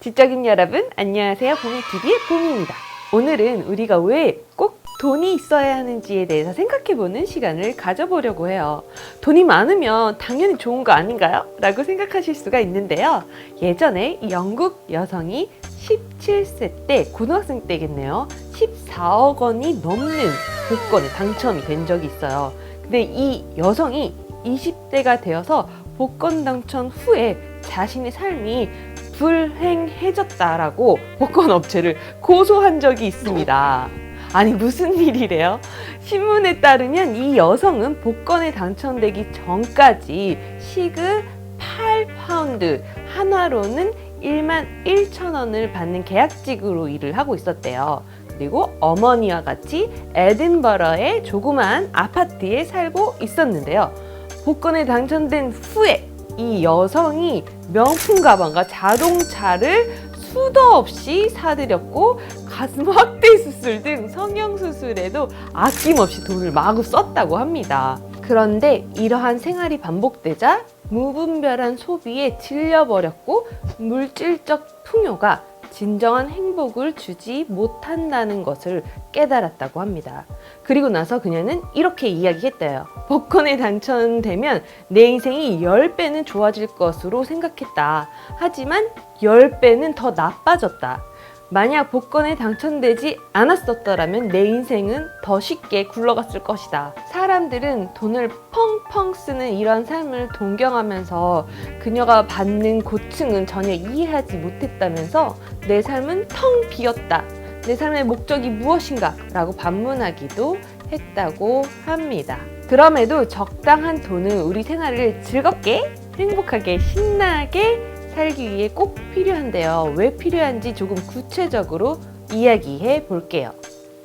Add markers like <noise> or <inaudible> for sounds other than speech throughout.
지적인 여러분, 안녕하세요. 봄이TV의 봄입니다. 오늘은 우리가 왜 꼭 돈이 있어야 하는지에 대해서 생각해보는 시간을 가져보려고 해요. 돈이 많으면 당연히 좋은 거 아닌가요? 라고 생각하실 수가 있는데요. 예전에 이 영국 여성이 17세 때, 고등학생 때겠네요. 14억 원이 넘는 복권에 당첨이 된 적이 있어요. 근데 이 여성이 20대가 되어서 복권 당첨 후에 자신의 삶이 불행해졌다라고 복권 업체를 고소한 적이 있습니다. 아니 무슨 일이래요? 신문에 따르면 이 여성은 복권에 당첨되기 전까지 시급 8파운드 한화로는 1만 1천 원을 받는 계약직으로 일을 하고 있었대요. 그리고 어머니와 같이 에든버러의 조그마한 아파트에 살고 있었는데요. 복권에 당첨된 후에 이 여성이 명품 가방과 자동차를 수도 없이 사들였고 가슴 확대 수술 등 성형 수술에도 아낌없이 돈을 마구 썼다고 합니다. 그런데 이러한 생활이 반복되자 무분별한 소비에 질려버렸고 물질적 풍요가 진정한 행복을 주지 못한다는 것을 깨달았다고 합니다. 그리고 나서 그녀는 이렇게 이야기했대요. 복권에 당첨되면 내 인생이 10배는 좋아질 것으로 생각했다. 하지만 10배는 더 나빠졌다. 만약 복권에 당첨되지 않았었더라면 내 인생은 더 쉽게 굴러갔을 것이다. 사람들은 돈을 펑펑 쓰는 이런 삶을 동경하면서 그녀가 받는 고충은 전혀 이해하지 못했다면서 내 삶은 텅 비었다. 내 삶의 목적이 무엇인가? 라고 반문하기도 했다고 합니다. 그럼에도 적당한 돈은 우리 생활을 즐겁게, 행복하게, 신나게 살기 위해 꼭 필요한데요. 왜 필요한지 조금 구체적으로 이야기해 볼게요.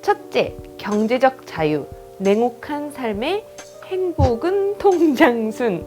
첫째, 경제적 자유. 냉혹한 삶의 행복은 통장순.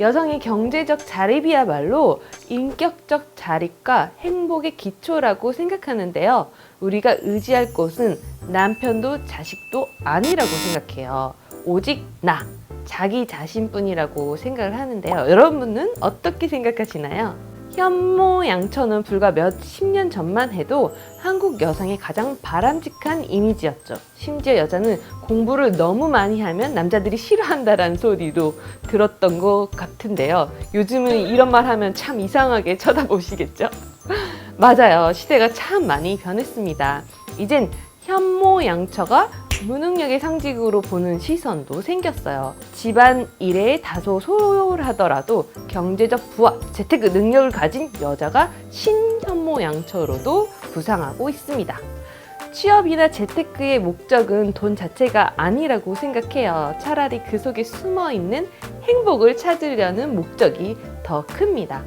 여성의 경제적 자립이야말로 인격적 자립과 행복의 기초라고 생각하는데요. 우리가 의지할 곳은 남편도 자식도 아니라고 생각해요. 오직 나, 자기 자신뿐이라고 생각을 하는데요. 여러분은 어떻게 생각하시나요? 현모양처는 불과 몇 십 년 전만 해도 한국 여성의 가장 바람직한 이미지였죠. 심지어 여자는 공부를 너무 많이 하면 남자들이 싫어한다라는 소리도 들었던 것 같은데요. 요즘은 이런 말 하면 참 이상하게 쳐다보시겠죠? <laughs> 맞아요. 시대가 참 많이 변했습니다. 이젠 현모양처가 무능력의 상징으로 보는 시선도 생겼어요. 집안 일에 다소 소홀하더라도 경제적 부와 재테크 능력을 가진 여자가 신현모양처로도 부상하고 있습니다. 취업이나 재테크의 목적은 돈 자체가 아니라고 생각해요. 차라리 그 속에 숨어 있는 행복을 찾으려는 목적이 더 큽니다.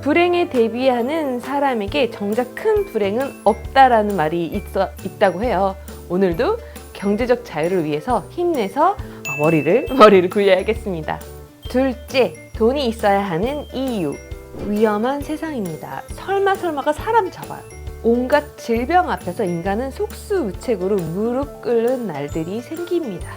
불행에 대비하는 사람에게 정작 큰 불행은 없다라는 말이 있어, 있다고 해요. 오늘도 경제적 자유를 위해서 힘내서 머리를 <laughs> 머리를 굴려야겠습니다. 둘째, 돈이 있어야 하는 이유. 위험한 세상입니다. 설마 설마가 사람 잡아요. 온갖 질병 앞에서 인간은 속수무책으로 무릎 꿇는 날들이 생깁니다.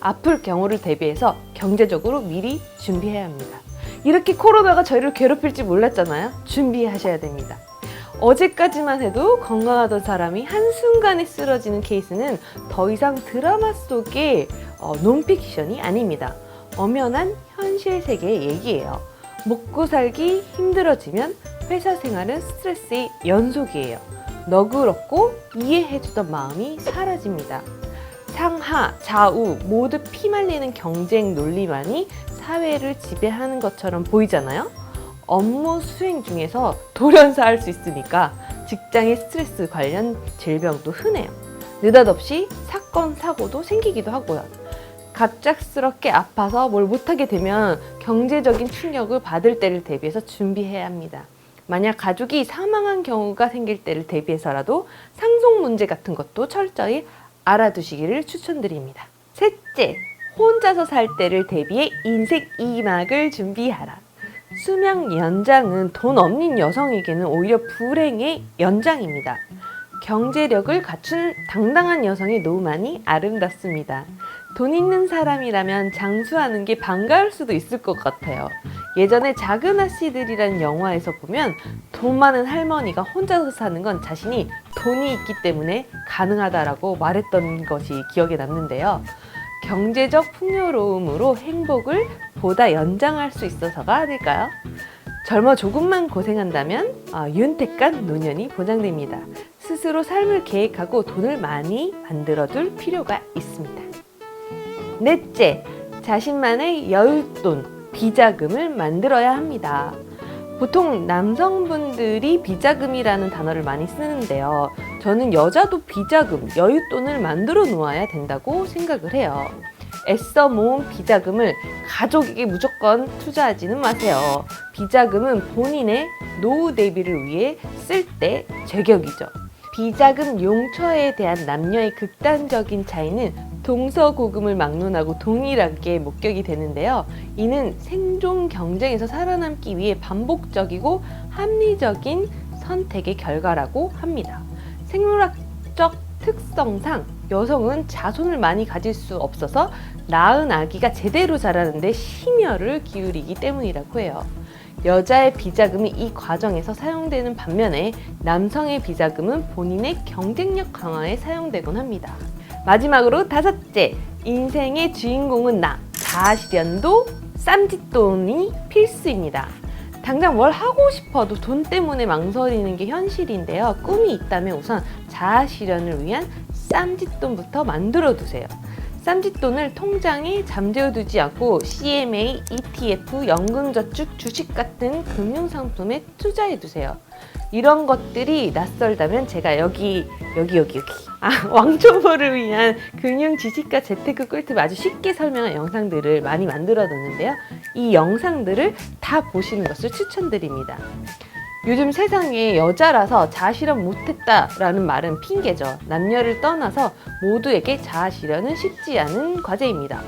아플 경우를 대비해서 경제적으로 미리 준비해야 합니다. 이렇게 코로나가 저희를 괴롭힐지 몰랐잖아요. 준비하셔야 됩니다. 어제까지만 해도 건강하던 사람이 한순간에 쓰러지는 케이스는 더 이상 드라마 속의 어, 논픽션이 아닙니다. 엄연한 현실 세계의 얘기예요. 먹고 살기 힘들어지면 회사 생활은 스트레스의 연속이에요. 너그럽고 이해해주던 마음이 사라집니다. 상하, 좌우 모두 피말리는 경쟁 논리만이 사회를 지배하는 것처럼 보이잖아요. 업무 수행 중에서 돌연사할 수 있으니까 직장의 스트레스 관련 질병도 흔해요. 느닷없이 사건, 사고도 생기기도 하고요. 갑작스럽게 아파서 뭘 못하게 되면 경제적인 충격을 받을 때를 대비해서 준비해야 합니다. 만약 가족이 사망한 경우가 생길 때를 대비해서라도 상속 문제 같은 것도 철저히 알아두시기를 추천드립니다. 셋째, 혼자서 살 때를 대비해 인생 2막을 준비하라. 수명 연장은 돈 없는 여성에게는 오히려 불행의 연장입니다. 경제력을 갖춘 당당한 여성의 노만이 아름답습니다. 돈 있는 사람이라면 장수하는 게 반가울 수도 있을 것 같아요. 예전에 작은 아씨들이라는 영화에서 보면 돈 많은 할머니가 혼자서 사는 건 자신이 돈이 있기 때문에 가능하다라고 말했던 것이 기억에 남는데요. 경제적 풍요로움으로 행복을 보다 연장할 수 있어서가 아닐까요? 젊어 조금만 고생한다면 아, 윤택한 노년이 보장됩니다. 스스로 삶을 계획하고 돈을 많이 만들어둘 필요가 있습니다. 넷째, 자신만의 여윳돈, 비자금을 만들어야 합니다. 보통 남성분들이 비자금이라는 단어를 많이 쓰는데요. 저는 여자도 비자금, 여윳돈을 만들어 놓아야 된다고 생각을 해요. 애써 모은 비자금을 가족에게 무조건 투자하지는 마세요. 비자금은 본인의 노후 대비를 위해 쓸 때 제격이죠. 비자금 용처에 대한 남녀의 극단적인 차이는 동서고금을 막론하고 동일하게 목격이 되는데요. 이는 생존 경쟁에서 살아남기 위해 반복적이고 합리적인 선택의 결과라고 합니다. 생물학적 특성상 여성은 자손을 많이 가질 수 없어서 낳은 아기가 제대로 자라는데 심혈을 기울이기 때문이라고 해요. 여자의 비자금이 이 과정에서 사용되는 반면에 남성의 비자금은 본인의 경쟁력 강화에 사용되곤 합니다. 마지막으로 다섯째, 인생의 주인공은 나. 자아실현도 쌈짓돈이 필수입니다. 당장 뭘 하고 싶어도 돈 때문에 망설이는 게 현실인데요. 꿈이 있다면 우선 자아 실현을 위한 쌈짓돈부터 만들어 두세요. 쌈짓돈을 통장에 잠재워 두지 않고 CMA, ETF, 연금저축, 주식 같은 금융상품에 투자해 두세요. 이런 것들이 낯설다면 제가 여기 여기 여기 여기 아 <laughs> 왕초보를 위한 금융 지식과 재테크 꿀팁 아주 쉽게 설명한 영상들을 많이 만들어 놓는데요. 이 영상들을 다 보시는 것을 추천드립니다. 요즘 세상에 여자라서 자아실현 못했다라는 말은 핑계죠. 남녀를 떠나서 모두에게 자아실현은 쉽지 않은 과제입니다.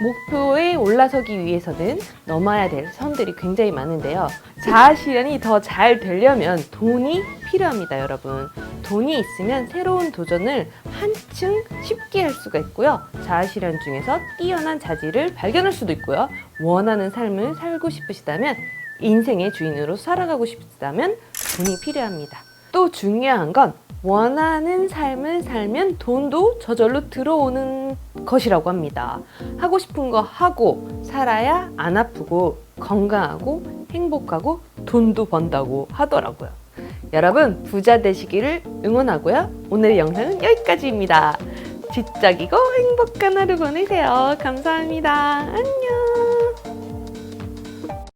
목표에 올라서기 위해서는 넘어야 될 선들이 굉장히 많은데요. 자아실현이 더 잘 되려면 돈이 필요합니다, 여러분. 돈이 있으면 새로운 도전을 한층 쉽게 할 수가 있고요. 자아실현 중에서 뛰어난 자질을 발견할 수도 있고요. 원하는 삶을 살고 싶으시다면 인생의 주인으로 살아가고 싶다면 돈이 필요합니다. 또 중요한 건 원하는 삶을 살면 돈도 저절로 들어오는 것이라고 합니다. 하고 싶은 거 하고 살아야 안 아프고 건강하고 행복하고 돈도 번다고 하더라고요. 여러분 부자 되시기를 응원하고요. 오늘 영상은 여기까지입니다. 지적이고 행복한 하루 보내세요. 감사합니다. 안녕.